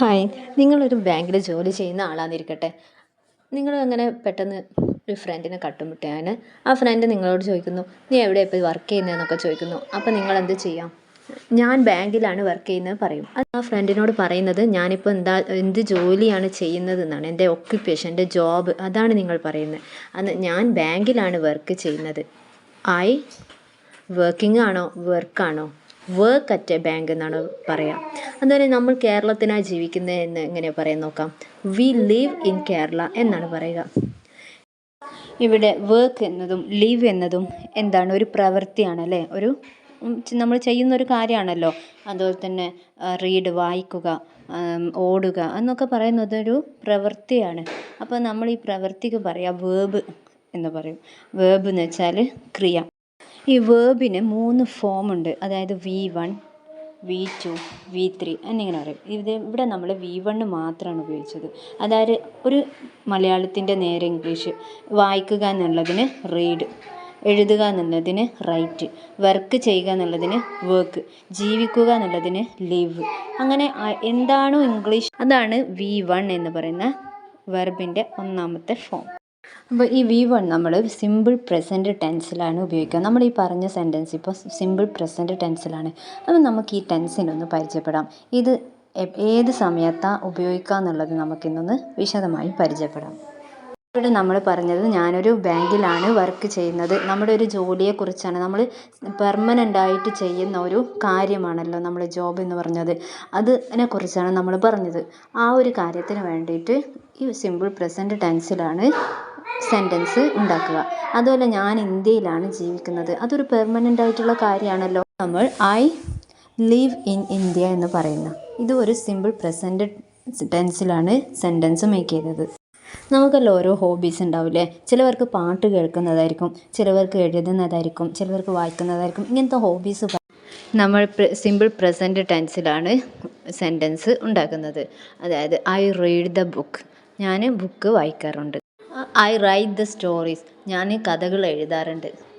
Hi നിങ്ങളൊരു ബാങ്കിൽ ജോലി ചെയ്യുന്ന ആളാന്നിരിക്കട്ടെ. നിങ്ങൾ അങ്ങനെ പെട്ടെന്ന് ഒരു ഫ്രണ്ടിനെ കട്ടുമുട്ടിയാണ്. ആ ഫ്രണ്ട് നിങ്ങളോട് ചോദിക്കുന്നു നീ എവിടെ ഇപ്പോൾ വർക്ക് ചെയ്യുന്നതെന്നൊക്കെ ചോദിക്കുന്നു. അപ്പോൾ നിങ്ങൾ എന്ത് ചെയ്യാം? ഞാൻ ബാങ്കിലാണ് വർക്ക് ചെയ്യുന്നത് പറയും. അത് ആ ഫ്രണ്ടിനോട് പറയുന്നത് ഞാനിപ്പോൾ എന്താ എന്ത് ജോലിയാണ് ചെയ്യുന്നത് എന്നാണ് എന്റെ ഒക്യുപ്പേഷൻ എന്റെ ജോബ് അതാണ് നിങ്ങൾ പറയുന്നത്. അന്ന് ഞാൻ ബാങ്കിലാണ് വർക്ക് ചെയ്യുന്നത്. ഐ വർക്കിംഗ് ആണോ? വർക്കാണോ വർക്ക് അറ്റ് എ ബാങ്ക് എന്നാണ് പറയുക അതുപോലെ നമ്മൾ കേരളത്തിനായി ജീവിക്കുന്നത് എന്ന് എങ്ങനെ പറയാൻ നോക്കാം? വി ലിവ് ഇൻ കേരള എന്നാണ് പറയുക. ഇവിടെ വർക്ക് എന്നതും ലീവ് എന്നതും എന്താണ് ഒരു പ്രവൃത്തിയാണ് അല്ലേ? ഒരു നമ്മൾ ചെയ്യുന്ന ഒരു കാര്യമാണല്ലോ. അതുപോലെ തന്നെ റീഡ് വായിക്കുക ഓടുക എന്നൊക്കെ പറയുന്നത് ഒരു പ്രവൃത്തിയാണ്. അപ്പോൾ നമ്മൾ ഈ പ്രവൃത്തിക്ക് പറയാം വേബ് എന്ന് പറയും. വേബ് എന്ന് വെച്ചാൽ ക്രിയ. ഈ വേബിന് മൂന്ന് ഫോം ഉണ്ട്. അതായത് V one V two V three എന്നിങ്ങനെ പറയും. ഇത് ഇവിടെ നമ്മൾ വി വണ്ണ് മാത്രമാണ് ഉപയോഗിച്ചത്. അതായത് ഒരു മലയാളത്തിന്റെ നേരെ ഇംഗ്ലീഷ് വായിക്കുക എന്നുള്ളതിന് റീഡ് എഴുതുക എന്നുള്ളതിന് റൈറ്റ് വർക്ക് ചെയ്യുക എന്നുള്ളതിന് വർക്ക് ജീവിക്കുക എന്നുള്ളതിന് ലിവ് അങ്ങനെ എന്താണോ ഇംഗ്ലീഷ് അതാണ് വി വൺ എന്ന് പറയുന്ന വെർബിന്റെ ഒന്നാമത്തെ ഫോം അപ്പോൾ ഈ വി വൺ നമ്മൾ സിമ്പിൾ പ്രസന്റ് ടെൻസിലാണ് ഉപയോഗിക്കുക. നമ്മൾ ഈ പറഞ്ഞ സെന്റൻസ് ഇപ്പോൾ സിമ്പിൾ പ്രസന്റ് ടെൻസിലാണ് അപ്പോൾ നമുക്ക് ഈ ടെൻസിനൊന്ന് പരിചയപ്പെടാം. ഇത് ഏത് സമയത്താണ് ഉപയോഗിക്കുക എന്നുള്ളത് നമുക്കിന്നൊന്ന് വിശദമായി പരിചയപ്പെടാം. ഇവിടെ നമ്മൾ പറഞ്ഞത് ഞാനൊരു ബാങ്കിലാണ് വർക്ക് ചെയ്യുന്നത്. നമ്മുടെ ഒരു ജോലിയെക്കുറിച്ചാണ്. നമ്മൾ പെർമനന്റ് ആയിട്ട് ചെയ്യുന്ന ഒരു കാര്യമാണല്ലോ നമ്മൾ ജോബ് എന്ന് പറഞ്ഞത്. അതിനെക്കുറിച്ചാണ് നമ്മൾ പറഞ്ഞത്. ആ ഒരു കാര്യത്തിന് വേണ്ടിയിട്ട് ഈ സിമ്പിൾ പ്രസന്റ് ടെൻസിലാണ് സെന്റൻസ് ഉണ്ടാക്കുക. അതുപോലെ ഞാൻ ഇന്ത്യയിലാണ് ജീവിക്കുന്നത്. അതൊരു പെർമനന്റ് ആയിട്ടുള്ള കാര്യമാണല്ലോ. നമ്മൾ ഐ ലീവ് ഇൻ ഇന്ത്യ എന്ന് പറയുന്ന. ഇത് ഒരു സിമ്പിൾ പ്രസന്റ് ടെൻസിലാണ് സെന്റൻസ് മേക്ക് ചെയ്തത്. നമുക്കല്ലോ ഓരോ ഹോബീസ് ഉണ്ടാവില്ലേ? ചിലവർക്ക് പാട്ട് കേൾക്കുന്നതായിരിക്കും ചിലവർക്ക് എഴുതുന്നതായിരിക്കും ചിലവർക്ക് വായിക്കുന്നതായിരിക്കും. ഇങ്ങനത്തെ ഹോബീസ് നമ്മൾ സിമ്പിൾ പ്രസന്റ് ടെൻസിലാണ് സെന്റൻസ് ഉണ്ടാക്കുന്നത്. അതായത് ഐ റീഡ് ദ ബുക്ക് ഞാൻ ബുക്ക് വായിക്കാറുണ്ട്. I write the stories. ഞാൻ കഥകൾ എഴുതാറുണ്ട്.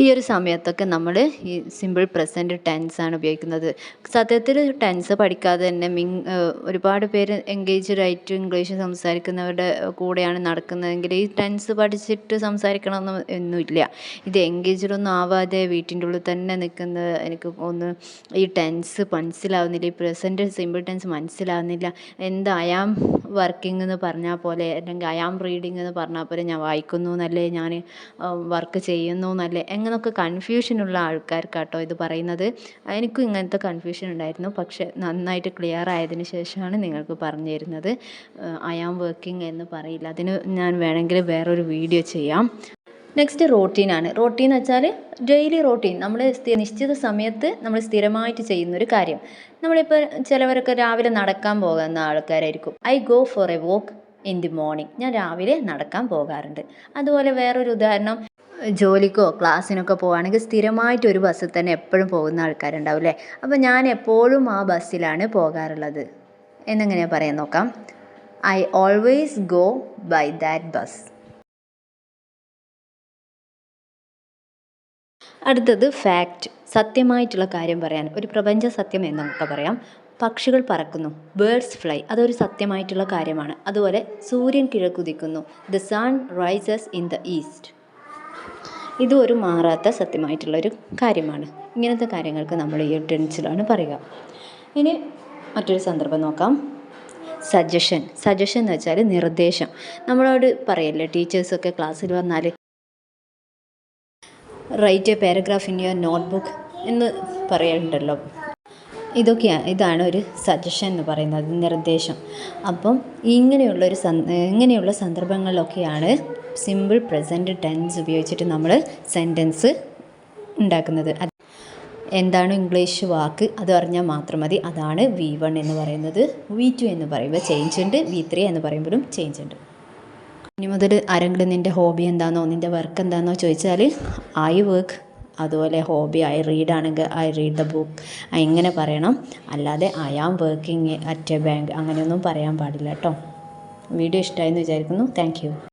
ഈ ഒരു സമയത്തൊക്കെ നമ്മൾ ഈ സിമ്പിൾ പ്രസന്റ് ടെൻസ് ആണ് ഉപയോഗിക്കുന്നത്. സത്യത്തിൽ ടെൻസ് പഠിക്കാതെ തന്നെ മിങ് ഒരുപാട് പേര് എൻഗേജ്ഡ് ആയിട്ട് ഇംഗ്ലീഷ് സംസാരിക്കുന്നവരുടെ കൂടെയാണ് നടക്കുന്നതെങ്കിൽ ഈ ടെൻസ് പഠിച്ചിട്ട് സംസാരിക്കണമെന്ന് ഒന്നുമില്ല. ഇത് എൻഗേജ്ഡ് ഒന്നും ആവാതെ വീട്ടിന്റെ ഉള്ളിൽ തന്നെ നിൽക്കുന്നത് എനിക്ക് ഒന്ന് ഈ ടെൻസ് മനസ്സിലാവുന്നില്ല. ഈ പ്രസന്റ് സിമ്പിൾ ടെൻസ് മനസ്സിലാവുന്നില്ല. എന്താ അയാം വർക്കിംഗ് എന്ന് പറഞ്ഞാൽ പോലെ അല്ലെങ്കിൽ അയാം റീഡിംഗ് എന്ന് പറഞ്ഞാൽ പോലെ ഞാൻ വായിക്കുന്നു എന്നല്ലേ ഞാൻ വർക്ക് ചെയ്യുന്നു എന്നല്ലേ അങ്ങനെയൊക്കെ കൺഫ്യൂഷനുള്ള ആൾക്കാർക്കാട്ടോ ഇത് പറയുന്നത്? എനിക്കും ഇങ്ങനത്തെ കൺഫ്യൂഷൻ ഉണ്ടായിരുന്നു. പക്ഷേ നന്നായിട്ട് ക്ലിയർ ആയതിന് ശേഷമാണ് നിങ്ങൾക്ക് പറഞ്ഞു തരുന്നത്. ഐ ആം വർക്കിംഗ് എന്ന് പറയില്ല. അതിന് ഞാൻ വേണമെങ്കിൽ വേറൊരു വീഡിയോ ചെയ്യാം. നെക്സ്റ്റ് റോട്ടീനാണ് റോട്ടീൻ എന്ന് വെച്ചാൽ ഡെയിലി റോട്ടീൻ നമ്മൾ നിശ്ചിത സമയത്ത് നമ്മൾ സ്ഥിരമായിട്ട് ചെയ്യുന്നൊരു കാര്യം. നമ്മളിപ്പോൾ ചിലവരൊക്കെ രാവിലെ നടക്കാൻ പോകുന്ന ആൾക്കാരായിരിക്കും. I go for a walk in the morning ഞാൻ രാവിലെ നടക്കാൻ പോകാറുണ്ട്. അതുപോലെ വേറൊരു ഉദാഹരണം. ജോലിക്കോ ക്ലാസ്സിനൊക്കെ പോവുകയാണെങ്കിൽ സ്ഥിരമായിട്ട് ഒരു ബസ്സിൽ തന്നെ എപ്പോഴും പോകുന്ന ആൾക്കാരുണ്ടാവും അല്ലേ? അപ്പോൾ ഞാൻ എപ്പോഴും ആ ബസ്സിലാണ് പോകാറുള്ളത്. എന്നെങ്ങനെയാണ് പറയാൻ നോക്കാം? I always go by that bus അടുത്തത് ഫാക്റ്റ് സത്യമായിട്ടുള്ള കാര്യം പറയാൻ. ഒരു പ്രപഞ്ച സത്യം എന്ന് നമുക്ക് പറയാം. പക്ഷികൾ പറക്കുന്നു. ബേർഡ്സ് ഫ്ലൈ അതൊരു സത്യമായിട്ടുള്ള കാര്യമാണ്. അതുപോലെ സൂര്യൻ കിഴക്കുതിക്കുന്നു the sun rises in the east ഇതും ഒരു മാറാത്ത സത്യമായിട്ടുള്ളൊരു കാര്യമാണ്. ഇങ്ങനത്തെ കാര്യങ്ങൾക്ക് നമ്മൾ ഈ ടെൻസിലാണ് പറയുക. ഇനി മറ്റൊരു സന്ദർഭം നോക്കാം. സജഷൻ. സജഷൻ എന്ന് വെച്ചാൽ നിർദ്ദേശം. നമ്മളോട് പറയല്ലേ ടീച്ചേഴ്സൊക്കെ ക്ലാസ്സിൽ വന്നാൽ write a paragraph in your notebook എന്ന് പറയുന്നുണ്ടല്ലോ ഇതൊക്കെയാണ് ഇതാണ് ഒരു സജഷൻ എന്ന് പറയുന്നത് നിർദ്ദേശം. അപ്പം ഇങ്ങനെയുള്ള ഇങ്ങനെയുള്ളൊരു ഇങ്ങനെയുള്ള സന്ദർഭങ്ങളിലൊക്കെയാണ് സിമ്പിൾ പ്രസന്റ് ടെൻസ് ഉപയോഗിച്ചിട്ട് നമ്മൾ സെന്റൻസ് ഉണ്ടാക്കുന്നത്. എന്താണ് ഇംഗ്ലീഷ് വാക്ക്? അത് അറിഞ്ഞാൽ മാത്രം മതി. അതാണ് വി വൺ എന്ന് പറയുന്നത്. വി ടു എന്ന് പറയുമ്പോൾ ചേഞ്ച് ഉണ്ട്. വി ത്രീ എന്ന് പറയുമ്പോഴും ചേഞ്ച് ഉണ്ട്. ഇനി മുതൽ ആരെങ്കിലും നിന്റെ ഹോബി എന്താണെന്നോ നിന്റെ വർക്ക് എന്താണെന്നോ ചോദിച്ചാൽ ഐ വർക്ക് അതുപോലെ ഹോബി ഐ റീഡ് ആണെങ്കിൽ ഐ റീഡ് ദ ബുക്ക് ഇങ്ങനെ പറയണം. അല്ലാതെ I am working at a bank അങ്ങനെയൊന്നും പറയാൻ പാടില്ല കേട്ടോ. വീഡിയോ ഇഷ്ടമായി എന്ന് വിചാരിക്കുന്നു താങ്ക്